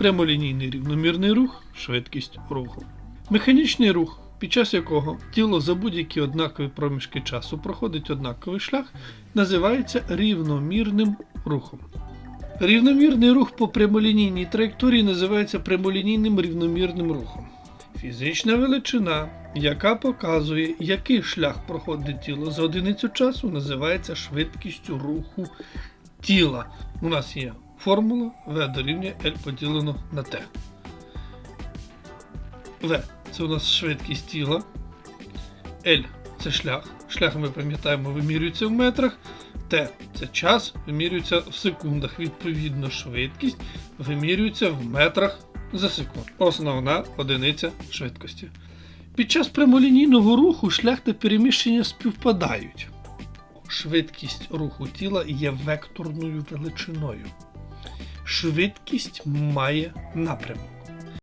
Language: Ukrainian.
прямолінійний рівномірний рух, швидкість руху. Механічний рух, під час якого тіло за будь-які однакові проміжки часу проходить однаковий шлях, називається рівномірним рухом. Рівномірний рух по прямолінійній траєкторії називається прямолінійним рівномірним рухом. Фізична величина, яка показує, який шлях проходить тіло за одиницю часу, називається швидкістю руху тіла. У нас є формула V дорівнює L поділено на T. V це у нас швидкість тіла. L це шлях. Шлях, ми пам'ятаємо, вимірюється в метрах. Т це час, вимірюється в секундах. Відповідно, швидкість вимірюється в метрах за секунду. Основна одиниця швидкості. Під час прямолінійного руху шлях та переміщення співпадають. Швидкість руху тіла є векторною величиною. Швидкість має напрямок.